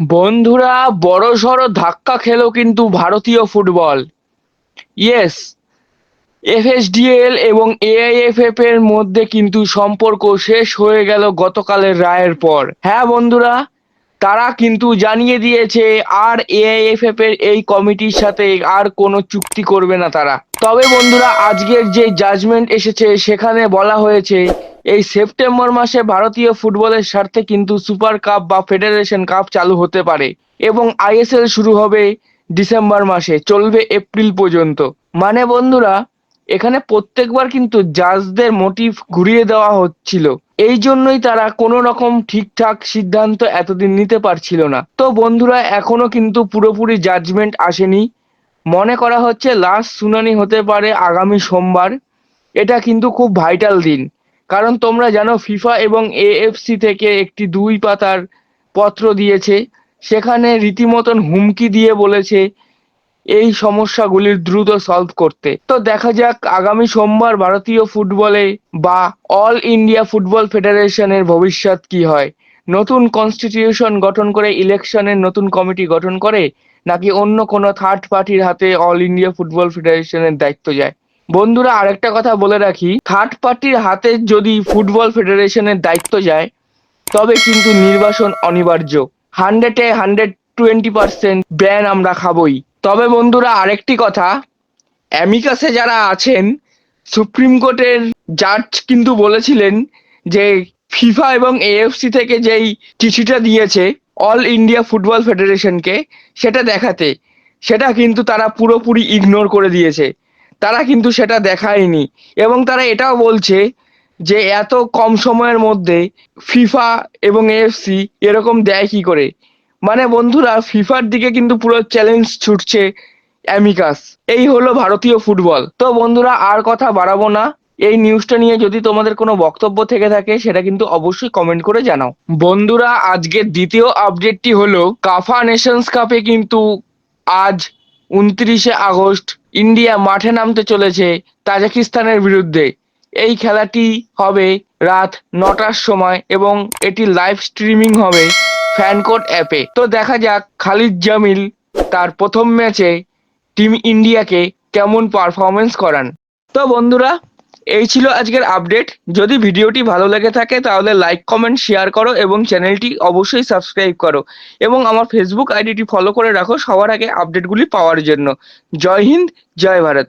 বন্ধুরা বড়সড় ধাক্কা খেলো কিন্তু ভারতীয় ফুটবল। ইয়েস এফএসডিএল এবং এআইএফএফ এর মধ্যে কিন্তু সম্পর্ক শেষ হয়ে গেল গতকালের রায়ের পর। হ্যাঁ বন্ধুরা, তারা কিন্তু জানিয়ে দিয়েছে আর এআইএফএফ এর এই কমিটির সাথে আর কোনো চুক্তি করবে না তারা। তবে বন্ধুরা, আজকের যে জাজমেন্ট এসেছে, সেখানে বলা হয়েছে এই সেপ্টেম্বর মাসে ভারতীয় ফুটবলের স্বার্থে কিন্তু সুপার কাপ বা ফেডারেশন কাপ চালু হতে পারে এবং আইএসএল শুরু হবে ডিসেম্বর মাসে, চলবে এপ্রিল পর্যন্ত। মানে বন্ধুরা, এখানে প্রত্যেকবার কিন্তু জাজদের মোটিভ ঘুরিয়ে দেওয়া হচ্ছিল। এই জন্যই তারা কোনো রকম ঠিকঠাক সিদ্ধান্ত এতদিন নিতে পারছিল না। তো বন্ধুরা, এখনও কিন্তু পুরোপুরি জাজমেন্ট আসেনি। মনে করা হচ্ছে লাস্ট শুনানি হতে পারে আগামী সোমবার। এটা কিন্তু খুব ভাইটাল দিন। কারণ তোমরা জানো ফিফা এবং এএফসি থেকে একটি দুই পাতার পত্র দিয়েছে। সেখানে রীতিমতন হুমকি দিয়ে বলেছে এই সমস্যাগুলির দ্রুত সলভ করতে। তো দেখা যাক আগামী সোমবার ভারতীয় ফুটবলে বা অল ইন্ডিয়া ফুটবল ফেডারেশনের ভবিষ্যৎ কি হয়? নতুন কনস্টিটিউশন গঠন করে ইলেকশনের নতুন কমিটি গঠন করে নাকি অন্য কোনো থার্ড পার্টির হাতে অল ইন্ডিয়া ফুটবল ফেডারেশনের দায়িত্ব যায়? বন্ধুরা, আরেকটা কথা বলে রাখি। থার্ড পার্টির হাতে যদি ফুটবল ফেডারেশনের দায়িত্ব যায়, তবে কিন্তু নির্বাসন অনিবার্য। হান্ড্রেডে হান্ড্রেড টোয়েন্টি পার্সেন্ট ব্যান আমরা খাবই। তবে বন্ধুরা, আরেকটি কথা, অ্যামিকাসে যারা আছেন, সুপ্রিম কোর্টের জাজ কিন্তু বলেছিলেন যে ফিফা এবং এএফসি থেকে যেই চিঠিটা দিয়েছে অল ইন্ডিয়া ফুটবল ফেডারেশনকে সেটা দেখাতে। সেটা কিন্তু তারা পুরোপুরি ইগনোর করে দিয়েছে। তারা কিন্তু সেটা দেখায়নি এবং তারা এটাও বলছে যে এত কম সময়ের মধ্যে ফিফা এবং এএফসি এরকম দেয় কি করে? মানে বন্ধুরা, ফিফার দিকে কিন্তু পুরো চ্যালেঞ্জ ছুটছে অ্যামিকাস এই হলো ভারতীয় ফুটবল তো বন্ধুরা, আর কথা বাড়াবো না। এই নিউজটা নিয়ে যদি তোমাদের কোনো বক্তব্য থেকে থাকে, সেটা কিন্তু অবশ্যই কমেন্ট করে জানাও। বন্ধুরা, আজকের দ্বিতীয় আপডেটটি হলো কাফা নেশনস কাপে কিন্তু আজ উনত্রিশে আগস্ট ইন্ডিয়া মাঠে নামতে চলেছে তাজাকিস্তানের বিরুদ্ধে। এই খেলাটি হবে রাত নটার সময় এবং এটি লাইভ স্ট্রিমিং হবে ফ্যানকোড অ্যাপে তো দেখা যাক খালিদ জামিল তার প্রথম ম্যাচে টিম ইন্ডিয়াকে কেমন পারফরমেন্স করান। তো বন্ধুরা এই ছিল আজকের আপডেট যদি ভিডিওটি ভালো লেগে থাকে, তাহলে লাইক কমেন্ট শেয়ার করো এবং চ্যানেলটি অবশ্যই সাবস্ক্রাইব করো। এবং আমার ফেসবুক আইডিটি ফলো করে রাখো সবার আগে আপডেটগুলি পাওয়ার জন্য। জয় হিন্দ, জয় ভারত।